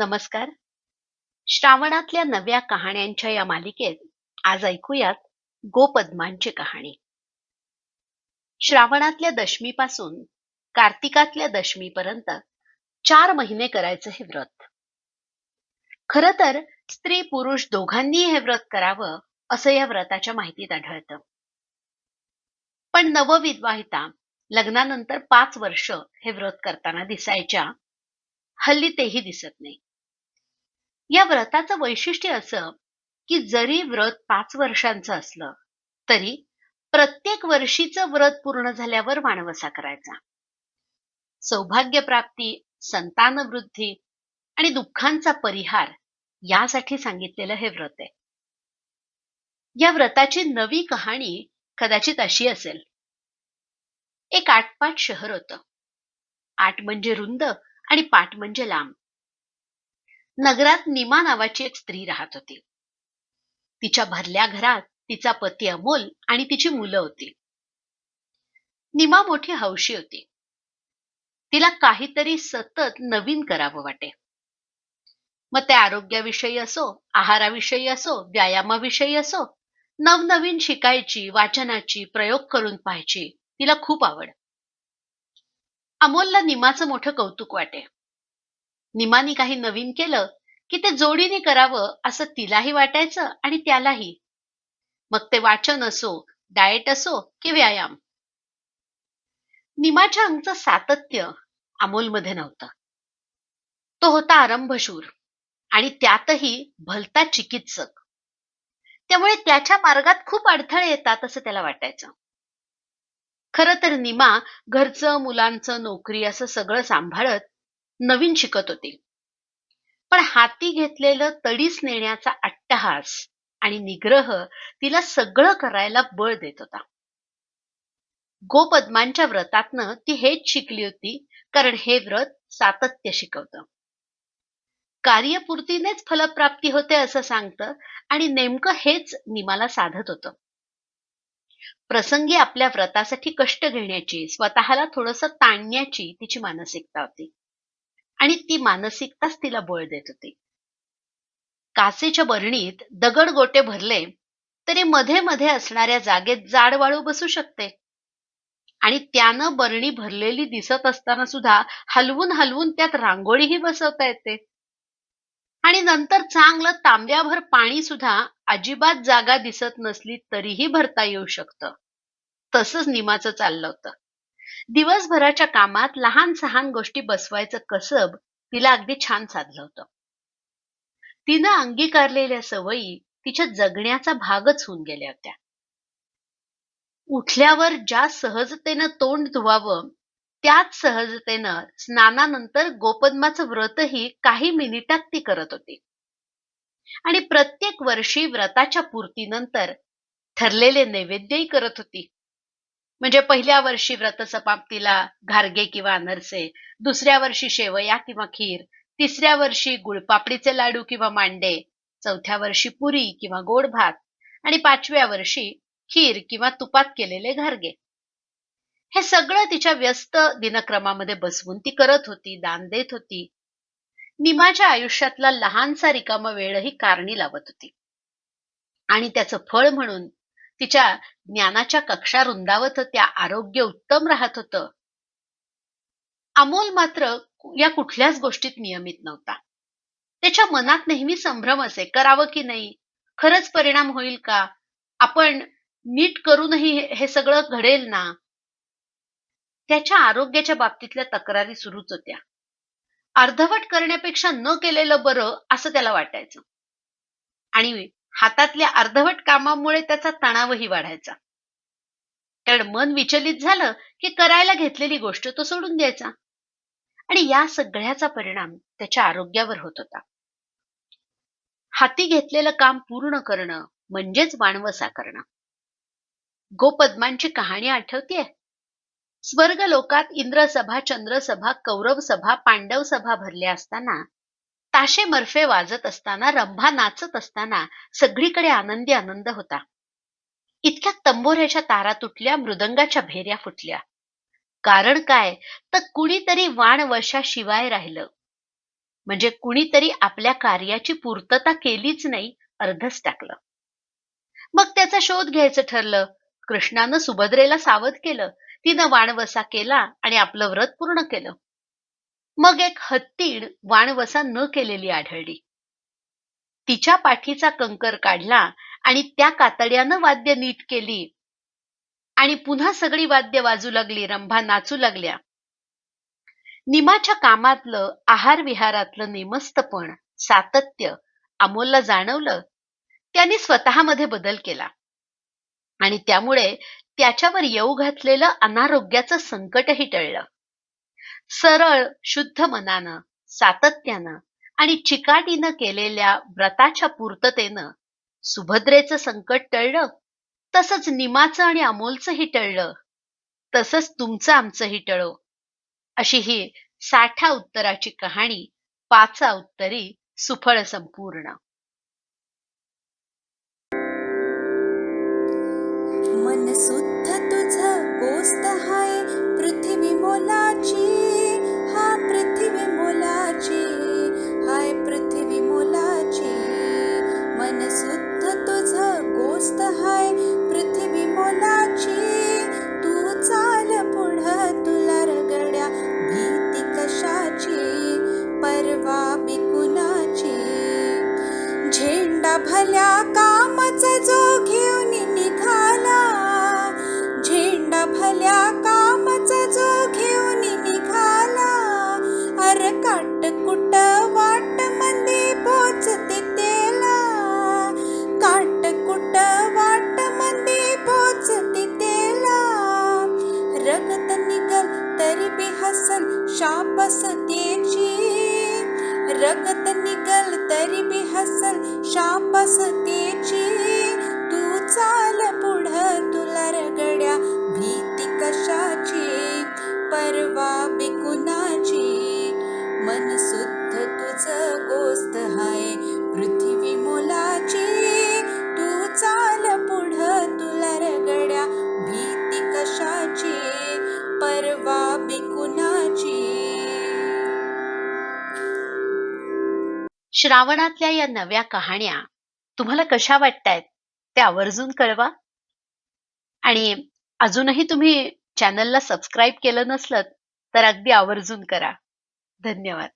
नमस्कार. श्रावणातल्या नव्या कहाण्यांच्या या मालिकेत आज ऐकूयात गोपद्मांची कहाणी. श्रावणातल्या दशमीपासून कार्तिकातल्या दशमीपर्यंत चार महिने करायचं हे व्रत. खर तर स्त्री पुरुष दोघांनी हे व्रत करावं असं या व्रताच्या माहितीत आढळतं. पण नवविवाहिता लग्नानंतर पाच वर्ष हे व्रत करताना दिसायच्या हल्ली तेही दिसत नाही. या व्रताचं वैशिष्ट्य असं की जरी व्रत पाच वर्षांचं असलं तरी प्रत्येक वर्षीचं व्रत पूर्ण झाल्यावर वाणवसा करायचा. सौभाग्य प्राप्ती संतान वृद्धी आणि दुःखांचा परिहार यासाठी सांगितलेलं हे व्रत आहे. या व्रताची नवी कहाणी कदाचित अशी असेल. एक आटपाट शहर होतं. आट म्हणजे रुंद आणि पाट म्हणजे लांब. नगरात निमा नावाची एक स्त्री राहत होती. तिच्या भरल्या घरात तिचा पती अमोल आणि तिची मुलं होती. निमा मोठी हौशी होती. तिला काहीतरी सतत नवीन करावं वाटे. मग ते आरोग्याविषयी असो आहाराविषयी असो व्यायामाविषयी असो नवनवीन शिकायची वाचनाची प्रयोग करून पाहायची तिला खूप आवड. अमोलला निमाचं मोठं कौतुक वाटे. निमानी काही नवीन केलं की ते जोडीने करावं असं तिलाही वाटायचं आणि त्यालाही. मग ते वाचन असो डाएट असो की व्यायाम. निमाच्या अंगचं सातत्य अमोलमध्ये नव्हतं. तो होता आरंभशूर आणि त्यातही भलता चिकित्सक. त्यामुळे त्याच्या मार्गात खूप अडथळे येतात असं त्याला वाटायचं. खर तर निमा घरचं मुलांचं नोकरी असं सगळं सांभाळत नवीन शिकत होती. पण हाती घेतलेलं तडीस नेण्याचा अट्टहास आणि निग्रह तिला सगळं करायला बळ देत होता. गोपद्मांच्या व्रतातनं ती हेच शिकली होती कारण हे व्रत सातत्य शिकवतं. कार्यपूर्तीनेच फलप्राप्ती होते असं सांगतं आणि नेमकं हेच निमाला साधत होतं. प्रसंगी आपल्या व्रतासाठी कष्ट घेण्याची स्वतःला थोडस ताणण्याची तिची मानसिकता होती. आणि ती मानसिकताच तिला बळ देत होती. काचेच्या बरणीत दगड गोटे भरले तरी मध्ये मध्ये असणाऱ्या जागेत जाड वाळू बसू शकते. आणि त्यानं बरणी भरलेली दिसत असताना सुद्धा हलवून हलवून त्यात रांगोळीही बसवता येते. आणि नंतर चांगलं तांब्याभर पाणी सुद्धा अजिबात जागा दिसत नसली तरीही भरता येऊ शकतं. तसंच निमाचं चाललं होतं. दिवसभराच्या कामात लहान सहान गोष्टी बसवायचं कसब तिला अगदी छान साधलं होतं. तिनं अंगीकारलेल्या सवयी तिच्या जगण्याचा भागच होऊन गेल्या होत्या. उठल्यावर ज्या सहजतेनं तोंड धुवावं त्याच सहजतेनं स्नानानंतर गोपद्माचं व्रतही काही मिनिटात ती करत होती. आणि प्रत्येक वर्षी व्रताच्या पूर्तीनंतर ठरलेले नैवेद्यही करत होती. म्हणजे पहिल्या वर्षी व्रतसमाप्तीला घारगे किंवा अनरसे दुसऱ्या वर्षी शेवया किंवा खीर तिसऱ्या वर्षी गुळपापडीचे लाडू किंवा मांडे चौथ्या वर्षी पुरी किंवा गोड भात आणि पाचव्या वर्षी खीर किंवा तुपात केलेले घारगे. हे सगळं तिच्या व्यस्त दिनक्रमामध्ये बसवून ती करत होती दान देत होती. निमाच्या आयुष्यातला लहानसा रिकामा वेळही कारणी लावत होती. आणि त्याचं फळ म्हणून तिच्या ज्ञानाच्या कक्षा रुंदावत होत्या आरोग्य उत्तम राहत होतं. अमोल मात्र या कुठल्याच गोष्टीत नियमित नव्हता. त्याच्या मनात नेहमी संभ्रम असे करावं की नाही? खरंच परिणाम होईल का? आपण नीट करूनही हे सगळं घडेल ना? त्याच्या आरोग्याच्या बाबतीतल्या तक्रारी सुरूच होत्या. अर्धवट करण्यापेक्षा न केलेलं बरं असं त्याला वाटायचं. आणि हातातल्या अर्धवट कामामुळे त्याचा तणावही वाढायचा. कारण मन विचलित झालं की करायला घेतलेली गोष्ट तो सोडून द्यायचा. आणि या सगळ्याचा परिणाम त्याच्या आरोग्यावर होत होता. हाती घेतलेलं काम पूर्ण करणं म्हणजेच वाणवसा करणं. गोपद्मांची कहाणी आठवतीये? स्वर्ग लोकात इंद्रसभा चंद्रसभा कौरव सभा पांडव सभा भरल्या असताना ताशे बर्फे वाजत असताना रंभा नाचत असताना सगळीकडे आनंदी आनंद होता. इतक्या तंबोऱ्याच्या तारा तुटल्या मृदंगाच्या भेऱ्या फुटल्या. कारण काय? तर कुणीतरी वाण वशाशिवाय राहिलं. म्हणजे कुणीतरी आपल्या कार्याची पूर्तता केलीच नाही अर्धच टाकलं. मग त्याचा शोध घ्यायचं ठरलं. कृष्णानं सुभद्रेला सावध केलं. तिनं वाणवसा केला आणि आपलं व्रत पूर्ण केलं. मग एक हत्तीड वाणवसा न केलेली आढळली. तिच्या पाठीचा कंकर काढला आणि त्या कातड्यानं वाद्य नीट केली. आणि पुन्हा सगळी वाद्य वाजू लागली रंभा नाचू लागल्या. निमाच्या कामातलं आहार विहारातलं नेमस्तपण सातत्य अमोलला जाणवलं. त्याने स्वतःमध्ये बदल केला. आणि त्यामुळे त्याच्यावर येऊ घातलेलं अनारोग्याचं संकटही टळलं. सरळ शुद्ध मनानं सातत्यानं आणि चिकाटीनं केलेल्या व्रताच्या पूर्ततेनं सुभद्रेचं संकट टळलं. तसंच निमाचं आणि अमोलचंही टळलं. तसंच तुमचं आमचंही टळो. अशी ही साठा उत्तराची कहाणी पाचा उत्तरी सुफळ संपूर्ण. शापस रगत निगल तरी बी हसल शाप त्याची श्रावणातल्या या नव्या कहाण्या तुम्हाला कशा वाटतायत ते आवर्जून कळवा. आणि अजूनही तुम्ही चॅनलला सबस्क्राईब केलं नसलं तर अगदी आवर्जून करा. धन्यवाद.